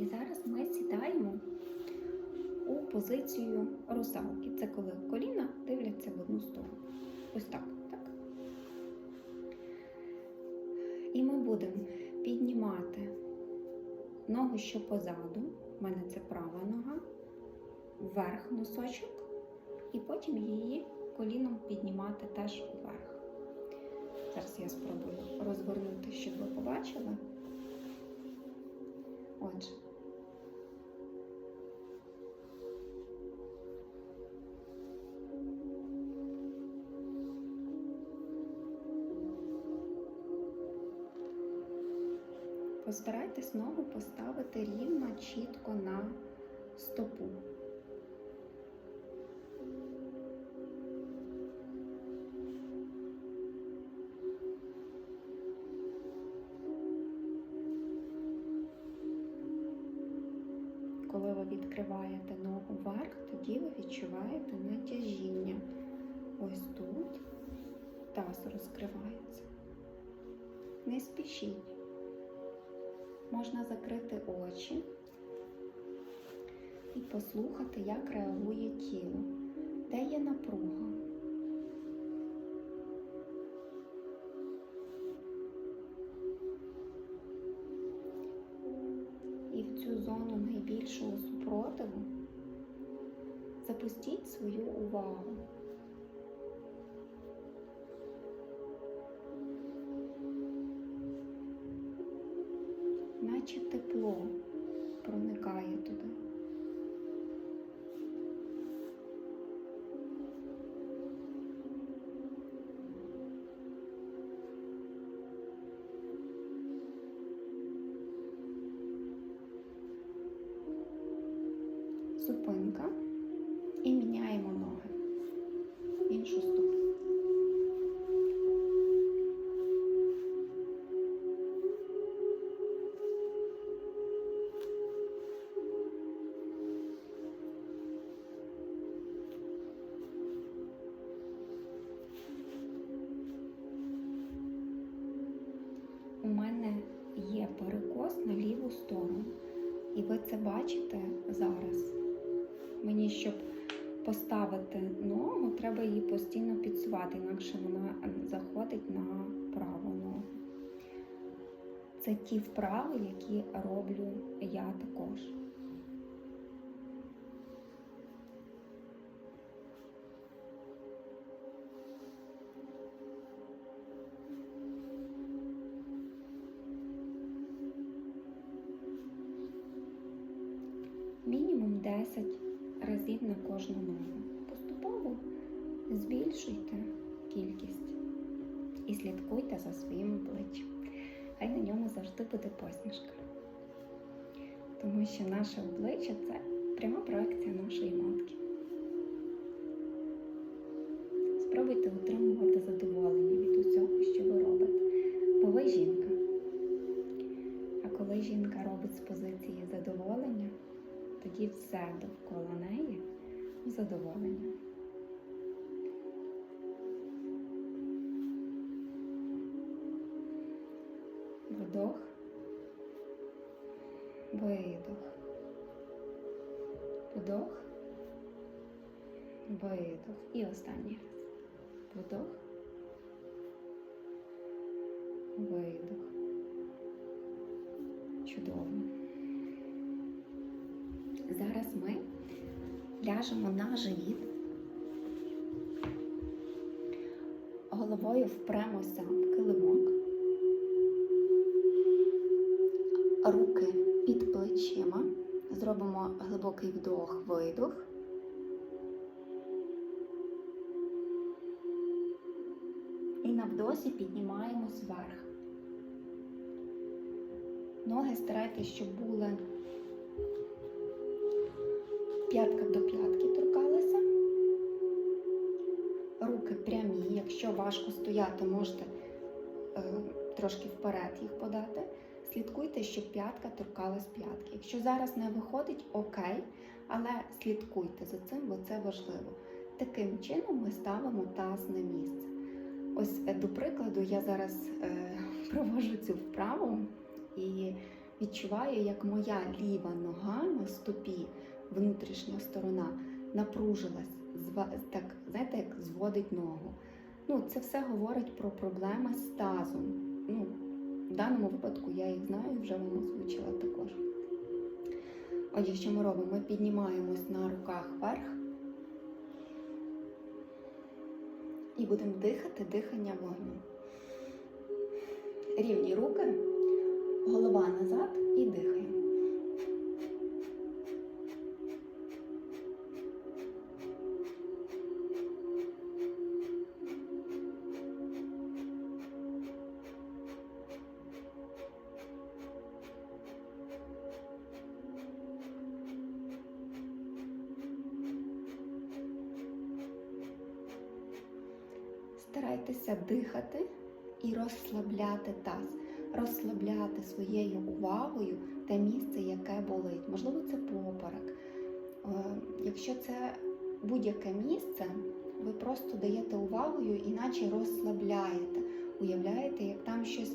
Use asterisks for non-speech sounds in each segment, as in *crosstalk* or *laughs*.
І зараз ми сідаємо у позицію русалки. Це коли коліна дивляться в одну сторону. Ось так. так. І ми будемо піднімати ногу, що позаду. У мене це права нога, вверх носочок, і потім її коліном піднімати теж вверх. Зараз я спробую розгорнути, щоб ви побачили. Отже. Постарайтесь ногу поставити рівно, чітко на стопу. Коли ви відкриваєте ногу вверх, тоді ви відчуваєте натяжіння. Ось тут таз розкривається. Не спішіть. Можна закрити очі і послухати, як реагує тіло, де є напруга. І в цю зону найбільшого супротиву запустіть свою увагу. Наче тепло проникає туди. Зупинка і міняємо ліву сторону. І ви це бачите зараз. Мені, щоб поставити ногу, треба її постійно підсувати, інакше вона заходить на праву ногу. Це ті вправи, які роблю я також. 10 разів на кожну ногу. Поступово збільшуйте кількість і слідкуйте за своїм обличчям. Хай на ньому завжди буде посмішка. Тому що наше обличчя це пряма проекція нашої матки. Спробуйте отримувати задоволення від усього, що ви робите, бо ви жінка. А коли жінка робить з позиції задоволення, тоді все довкола неї задоволення. Вдох, видох, вдох, видох. І останній раз. Вдох, видох. Чудово. Ляжемо на живіт, головою впремося в килимок, руки під плечима, зробимо глибокий вдох, видох. І на вдосі піднімаємось вверх. Ноги старайтесь, щоб були п'ятка до Руки прямі. Якщо важко стояти, можете е, трошки вперед їх подати. Слідкуйте, щоб п'ятка торкалась п'ятки. Якщо зараз не виходить, окей, але слідкуйте за цим, бо це важливо. Таким чином ми ставимо таз на місце. Ось е, до прикладу, я зараз е, *laughs* провожу цю вправу, і Відчуваю, як моя ліва нога на стопі, внутрішня сторона, напружилась, так, знаєте, як зводить ногу. Ну, це все говорить про проблеми з тазом. Ну, в даному випадку я їх знаю, вже вам озвучила також. Отже, що ми робимо? Ми піднімаємось на руках вверх і будемо дихати дихання вогню. Рівні руки, голова назад і дихаємо. Старайтеся дихати і розслабляти таз, розслабляти своєю увагою те місце, яке болить. Можливо, це поперек. Е, Якщо це будь-яке місце, ви просто даєте увагою, іначе розслабляєте. Уявляєте, як там щось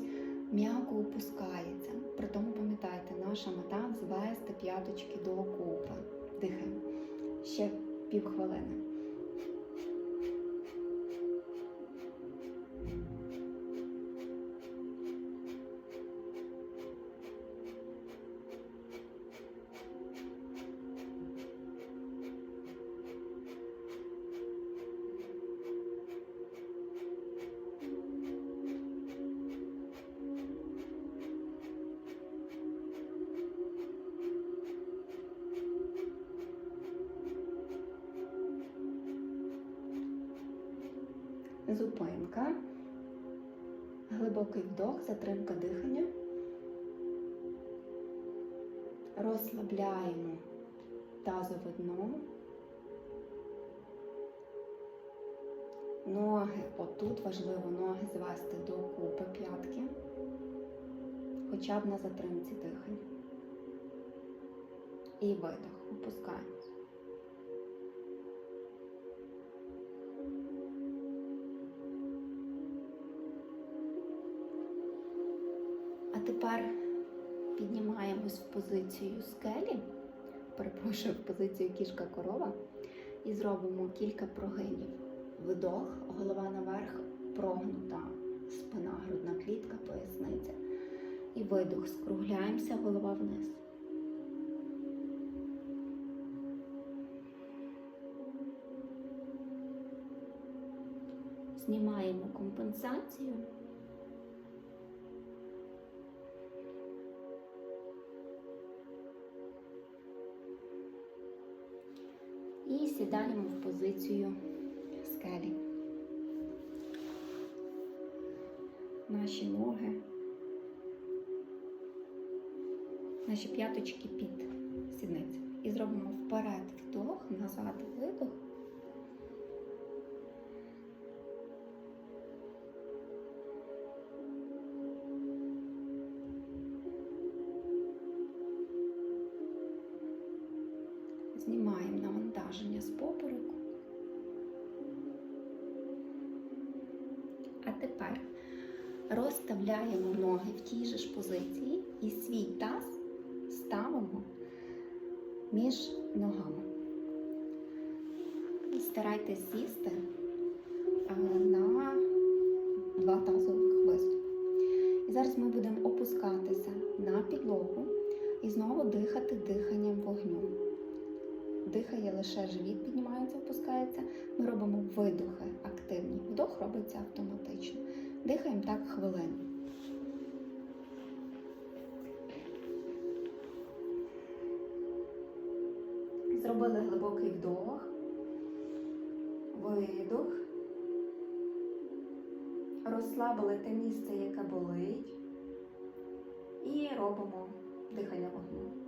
м'яко опускається. При тому пам'ятайте, наша мета звести п'яточки докупи. Дихаємо. Ще півхвилини. Зупинка. Глибокий вдох, затримка дихання. Розслабляємо тазове дно. Ноги, отут важливо ноги звести до купи п'ятки, хоча б на затримці дихання. І видох, опускаємось. Тепер піднімаємось в позицію скелі, перепрошую, в позицію кішка корова, і зробимо кілька прогинів. Вдох, голова наверх, прогнута спина, грудна клітка, поясниця. І видох, скругляємося, голова вниз. Знімаємо компенсацію. Сідаємо в позицію скелі. Наші ноги, наші п'яточки під сідницю. І зробимо вперед вдох, назад видох. А тепер розставляємо ноги в тій же ж позиції і свій таз ставимо між ногами. Старайтесь сісти е, на два тазових виступи. І зараз ми будемо опускатися на підлогу і знову дихати диханням вогню. Дихає лише живіт, піднімається, опускається. Ми робимо видохи активні. Вдох робиться автоматично. Дихаємо так хвилину. Зробили глибокий вдох, видох. Розслабили те місце, яке болить. І робимо дихання вогню.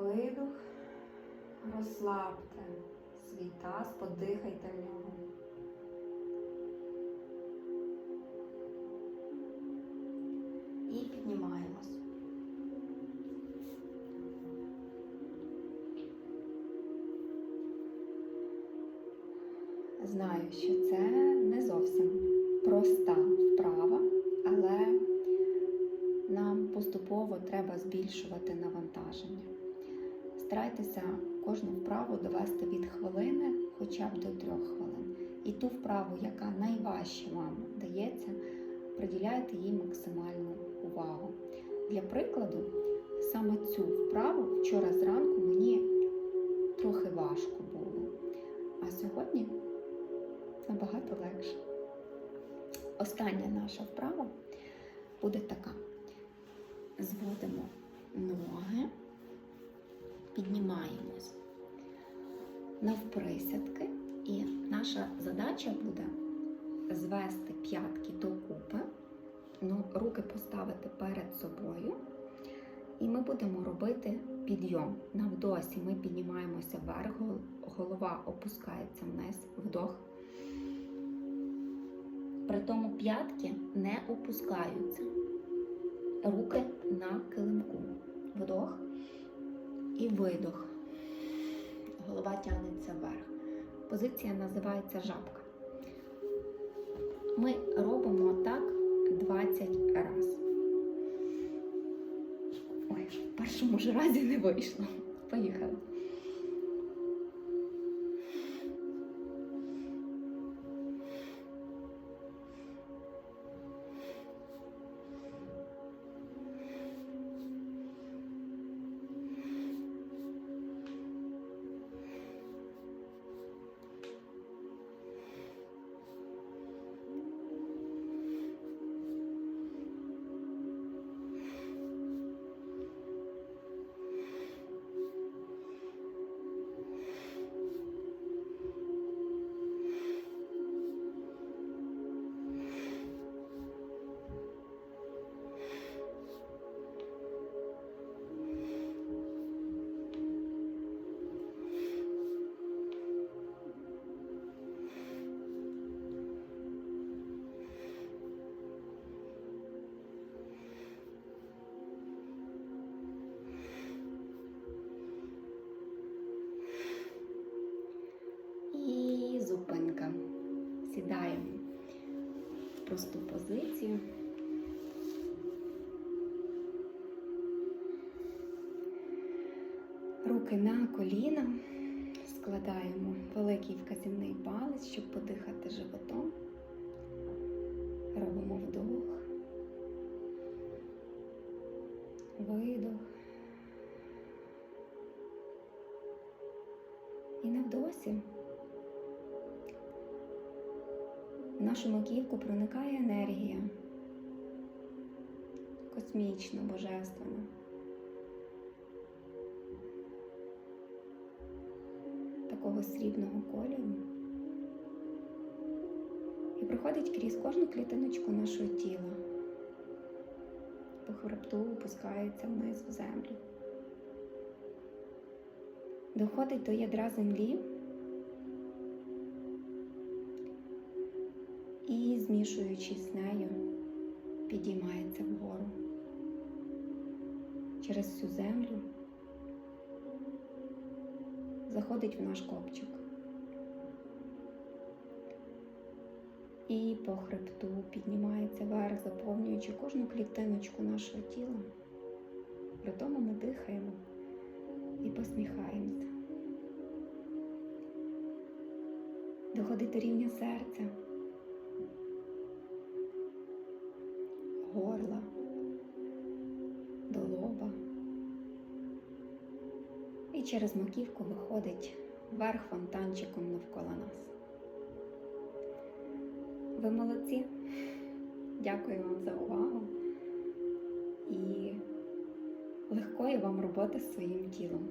Видох, розслабте свій таз, подихайте в нього. І піднімаємось. Знаю, що це не зовсім проста вправа, але нам поступово треба збільшувати навантаження. Старайтеся кожну вправу довести від хвилини хоча б до трьох хвилин. І ту вправу, яка найважче вам дається, приділяйте їй максимальну увагу. Для прикладу, саме цю вправу вчора зранку мені трохи важко було, а сьогодні набагато легше. Остання наша вправа буде така. Зводимо ноги, піднімаємось навприсядки, і наша задача буде звести п'ятки докупи, ну, руки поставити перед собою, і ми будемо робити підйом. На вдосі ми піднімаємося вверх, голова опускається вниз, вдох. При тому п'ятки не опускаються. Руки на килимку. Вдох і видох. Голова тягнеться вверх. Позиція називається жабка. Ми робимо так 20 разів. Ой, в першому ж разі не вийшло. Поїхали. Сідаємо в просту позицію. Руки на коліна. Складаємо великий вказівний палець, щоб подихати животом. Робимо вдох, видох. І на нашу маківку проникає енергія космічна, божественна. Такого срібного кольору. І проходить крізь кожну клітиночку нашого тіла. По хребту опускається вниз в землю. Доходить до ядра землі. Змішуючись з нею, підіймається вгору через всю землю, заходить в наш копчик і по хребту піднімається вверх, заповнюючи кожну клітиночку нашого тіла. При тому ми дихаємо і посміхаємося. Доходить до рівня серця. Через маківку виходить верх фонтанчиком навколо нас. Ви молодці. Дякую вам за увагу і легкої вам роботи з своїм тілом.